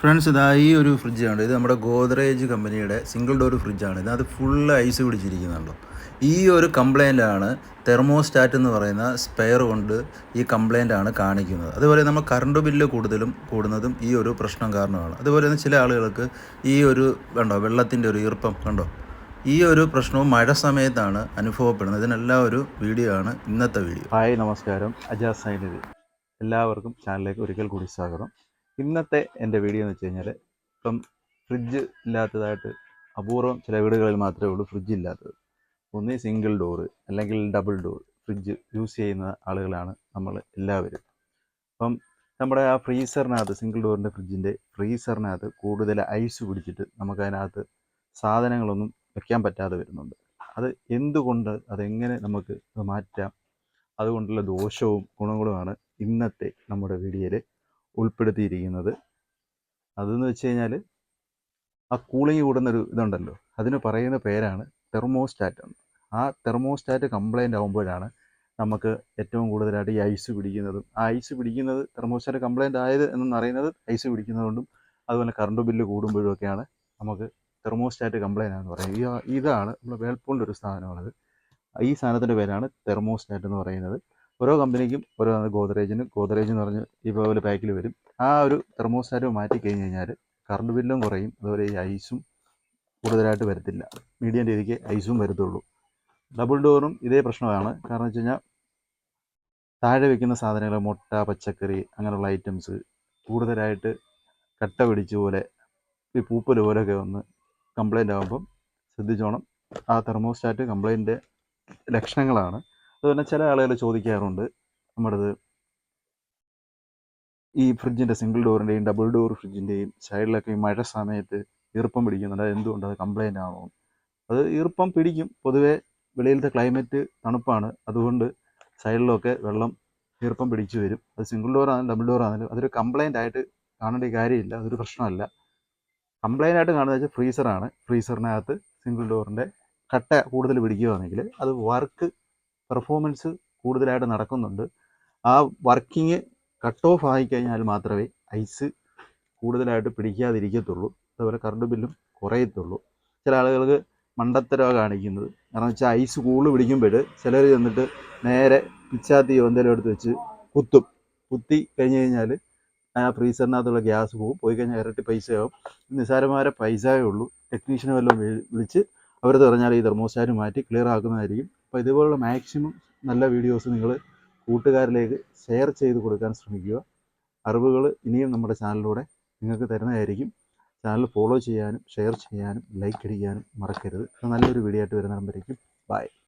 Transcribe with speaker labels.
Speaker 1: Friends ഇതാ ഈ ഒരു ഫ്രിഡ്ജാണ് ഇത് നമ്മുടെ ഗോദ്രേജ് കമ്പനിയുടെ സിംഗിൾ ഡോർ ഫ്രിഡ്ജാണ് ഇതിനകത്ത് ഫുൾ ഐസ് പിടിച്ചിരിക്കുന്നുണ്ടോ? ഈ ഒരു കംപ്ലൈന്റാണ് തെർമോസ്റ്റാറ്റ് എന്ന് പറയുന്ന സ്പെയർ കൊണ്ട് ഈ കംപ്ലൈന്റാണ് കാണിക്കുന്നത്. അതുപോലെ നമ്മൾ കറണ്ട് ബില്ല് കൂടുതലും കൂടുന്നതും ഈ ഒരു പ്രശ്നം കാരണമാണ്. അതുപോലെ തന്നെ ചില ആളുകൾക്ക് ഈ ഒരു കണ്ടോ വെള്ളത്തിന്റെ ഒരു ഈർപ്പം കണ്ടോ? ഈ ഒരു പ്രശ്നവും മഴ സമയത്താണ് അനുഭവപ്പെടുന്നത്. ഇതിനെല്ലാം ഒരു വീഡിയോ ആണ് ഇന്നത്തെ വീഡിയോ
Speaker 2: ഹായ് നമസ്കാരം. അജാസ് സൈനിധി. എല്ലാവർക്കും ചാനലിലേക്ക് ഒരിക്കൽ കൂടി സ്വാഗതം. ഇന്നത്തെ എന്റെ വീഡിയോ എന്ന് വെച്ച് കഴിഞ്ഞാൽ ഇപ്പം ഫ്രിഡ്ജ് ഇല്ലാത്തതായിട്ട് അപൂർവം ചില വീടുകളിൽ മാത്രമേ ഉള്ളൂ ഫ്രിഡ്ജ് ഇല്ലാത്തത്. ഒന്ന് സിംഗിൾ ഡോറ് അല്ലെങ്കിൽ ഡബിൾ ഡോർ ഫ്രിഡ്ജ് യൂസ് ചെയ്യുന്ന ആളുകളാണ് നമ്മൾ എല്ലാവരും. അപ്പം നമ്മുടെ ആ ഫ്രീസറിനകത്ത് സിംഗിൾ ഡോറിന്റെ ഫ്രിഡ്ജിന്റെ ഫ്രീസറിനകത്ത് കൂടുതൽ ഐസ് പിടിച്ചിട്ട് നമുക്കതിനകത്ത് സാധനങ്ങളൊന്നും വെക്കാൻ പറ്റാതെ വരുന്നുണ്ട്. അത് എന്തുകൊണ്ട് അതെങ്ങനെ നമുക്ക് മാറ്റാം? അതുകൊണ്ടുള്ള ദോഷവും ഗുണങ്ങളുമാണ് ഇന്നത്തെ നമ്മുടെ വീഡിയോയിൽ ഉൾപ്പെടുത്തിയിരിക്കുന്നത്. അതെന്ന് വെച്ച് കഴിഞ്ഞാൽ ആ കൂളിംഗ് കൂടുന്നൊരു ഇതുണ്ടല്ലോ. അതിന് പറയുന്ന പേരാണ് തെർമോസ്റ്റാറ്റ് ആ തെർമോസ്റ്റാറ്റ് കംപ്ലൈന്റ് ആകുമ്പോഴാണ് നമുക്ക് ഏറ്റവും കൂടുതലായിട്ട് ഈ ഐസ് പിടിക്കുന്നതും. ആ ഐസ് പിടിക്കുന്നത് തെർമോസ്റ്റാറ്റ് കംപ്ലൈന്റ് ആയത് എന്ന് അറിയുന്നത് ഐസ് പിടിക്കുന്നതുകൊണ്ടും അതുപോലെ കറണ്ട് ബില്ല് കൂടുമ്പോഴൊക്കെയാണ് നമുക്ക് തെർമോസ്റ്റാറ്റ് കംപ്ലൈന്റ് ആണെന്ന് പറയുന്നത്. ഇതാണ് നമ്മുടെ വേൾപൂളിന്റെ ഒരു സാധനമാണത്. ഈ സാധനത്തിന്റെ പേരാണ് തെർമോസ്റ്റാറ്റ് എന്ന് പറയുന്നത്. ഓരോ കമ്പനിക്കും ഓരോ ഗോദ്രേജിന് ഗോദ്രേജ് എന്ന് പറഞ്ഞ് ഇതുപോലെ പാക്കിൽ വരും. ആ ഒരു തെർമോസ്റ്റാറ്റ് മാറ്റി കഴിഞ്ഞ് കഴിഞ്ഞാൽ കറണ്ട് ബില്ലും കുറയും. അതുപോലെ ഈ ഐസും കൂടുതലായിട്ട് വരത്തില്ല. മീഡിയം രീതിക്ക് ഐസും വരത്തുള്ളൂ. ഡബിൾ ഡോറും ഇതേ പ്രശ്നമാണ്. കാരണം വെച്ച് കഴിഞ്ഞാൽ താഴെ വെക്കുന്ന സാധനങ്ങൾ മുട്ട പച്ചക്കറി അങ്ങനെയുള്ള ഐറ്റംസ് കൂടുതലായിട്ട് കട്ട പിടിച്ച പോലെ ഈ പൂപ്പൽ പോലെയൊക്കെ വന്ന് കംപ്ലൈന്റ് ആകുമ്പം ശ്രദ്ധിച്ചോണം. ആ തെർമോസ്റ്റാറ്റ് കംപ്ലൈന്റ് ലക്ഷണങ്ങളാണ്. അതുപോലെ ചില ആളുകൾ ചോദിക്കാറുണ്ട് നമ്മുടേത് ഈ ഫ്രിഡ്ജിന്റെ സിംഗിൾ ഡോറിന്റെയും ഡബിൾ ഡോർ ഫ്രിഡ്ജിന്റെയും സൈഡിലൊക്കെ ഈ മഴ സമയത്ത് ഈർപ്പം പിടിക്കുന്നുണ്ട്. എന്തുകൊണ്ട്? അത് കംപ്ലൈന്റ് ആണോ? അത് ഈർപ്പം പിടിക്കും. പൊതുവേ വെളിയിലത്തെ ക്ലൈമറ്റ് തണുപ്പാണ്. അതുകൊണ്ട് സൈഡിലൊക്കെ വെള്ളം ഈർപ്പം പിടിച്ചു വരും. അത് സിംഗിൾ ഡോർ ആണെങ്കിലും ഡബിൾ ഡോർ ആണെങ്കിലും അതൊരു കംപ്ലൈന്റ് ആയിട്ട് കാണേണ്ട കാര്യമില്ല. അതൊരു പ്രശ്നമല്ല. കംപ്ലൈന്റ് ആയിട്ട് കാണുന്നത് വെച്ചാൽ ഫ്രീസറാണ് ഫ്രീസറിനകത്ത് സിംഗിൾ ഡോറിന്റെ കട്ട കൂടുതൽ പിടിക്കുകയാണെങ്കിൽ അത് വർക്ക് പെർഫോമൻസ് കൂടുതലായിട്ട് നടക്കുന്നുണ്ട്. ആ വർക്കിംഗ് കട്ട് ഓഫ് ആയിക്കഴിഞ്ഞാൽ മാത്രമേ ഐസ് കൂടുതലായിട്ട് പിടിക്കാതിരിക്കത്തുള്ളൂ. അതുപോലെ കറണ്ട് ബില്ലും കുറയത്തുള്ളൂ. ചില ആളുകൾക്ക് മണ്ടത്തരമാണ് കാണിക്കുന്നത്. കാരണം വെച്ചാൽ ഐസ് കൂടുതൽ പിടിക്കുമ്പോൾ ചിലർ ചെന്നിട്ട് നേരെ പിച്ചാത്തിയോ എന്തെങ്കിലും എടുത്ത് വെച്ച് കുത്തും. കുത്തി കഴിഞ്ഞ് കഴിഞ്ഞാൽ ആ ഫ്രീസറിനകത്തുള്ള ഗ്യാസ് പോകും. പോയി കഴിഞ്ഞാൽ ഇരട്ടി പൈസയാവും. നിസ്സാരമായ പൈസയേ ഉള്ളൂ. ടെക്നീഷ്യനെ വല്ലതും വിളിച്ച് അവർ പറഞ്ഞാൽ ഈ തെർമോസ്റ്റാറ്റ് മാറ്റി ക്ലിയർ ആക്കുന്നതായിരിക്കും. അപ്പോൾ ഇതുപോലുള്ള മാക്സിമം നല്ല വീഡിയോസ് നിങ്ങൾ കൂട്ടുകാരിലേക്ക് ഷെയർ ചെയ്ത് കൊടുക്കാൻ ശ്രമിക്കുക. അറിവുകൾ ഇനിയും നമ്മുടെ ചാനലിലൂടെ നിങ്ങൾക്ക് തരുന്നതായിരിക്കും. ചാനൽ ഫോളോ ചെയ്യാനും ഷെയർ ചെയ്യാനും ലൈക്ക് അടിക്കാനും മറക്കരുത്. നല്ലൊരു വീഡിയോ ആയിട്ട് വരുന്നിടം ബൈ.